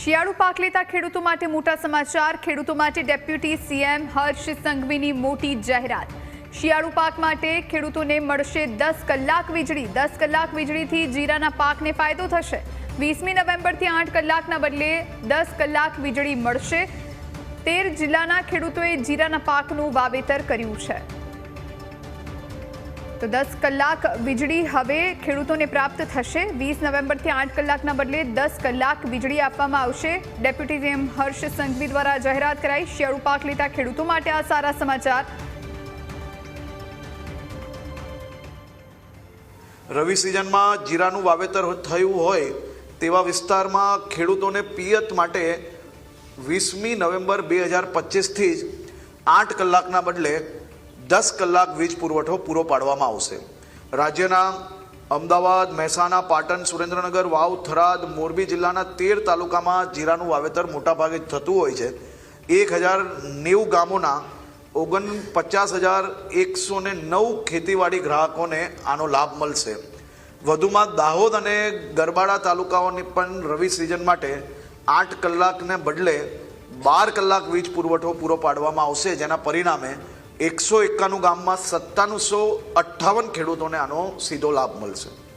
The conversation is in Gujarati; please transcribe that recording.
શિયાળુ પાક લેતા ખેડૂતો માટે મોટા સમાચાર. ખેડૂતો માટે ડેપ્યુટી સીએમ હર્ષ સંઘવીની મોટી જાહેરાત. શિયાળુ પાક માટે ખેડૂતોને મળશે દસ કલાક વીજળી. દસ કલાક વીજળીથી જીરાના પાકને ફાયદો થશે. વીસમી નવેમ્બરથી આઠ કલાકના બદલે દસ કલાક વીજળી મળશે. તેર જિલ્લાના ખેડૂતોએ જીરાના પાકનું વાવેતર કર્યું છે. તો દસ કલાક વીજળી હવે ખેડૂતોને પ્રાપ્ત થશે. વીસ નવેમ્બરથી આઠ કલાકના બદલે દસ કલાક વીજળી આપવામાં આવશે. ડેપ્યુટી સીએમ હર્ષ સંઘવી દ્વારા જાહેરાત કરાઈ. શિયાળુ પાક લેતા ખેડૂતો માટે આ સારા સમાચાર. રવિ સિઝનમાં જીરાનું વાવેતર થયું હોય તેવા વિસ્તારમાં ખેડૂતોને પિયત માટે વીસમી નવેમ્બર બે હજાર પચીસથી જ આઠ કલાકના બદલે દસ કલાક વીજ પુરવઠો પૂરો પાડવામાં આવશે. રાજ્યના અમદાવાદ, મહેસાણા, પાટણ, સુરેન્દ્રનગર, વાવ, થરાદ, મોરબી જિલ્લાના તેર તાલુકામાં જીરાનું વાવેતર મોટાભાગે થતું હોય છે. એક હજાર નેવું ગામોના ઓગણ પચાસ હજાર એકસો ને નવ ખેતીવાડી ગ્રાહકોને આનો લાભ મળશે. વધુમાં દાહોદ અને ગરબાડા તાલુકાઓની પણ રવિ સિઝન માટે આઠ કલાકને બદલે બાર કલાક વીજ પુરવઠો પૂરો પાડવામાં આવશે, જેના પરિણામે એકસો એકાણું ગામમાં સત્તાનુસો અઠ્ઠાવન ખેડૂતોને આનો સીધો લાભ મળશે.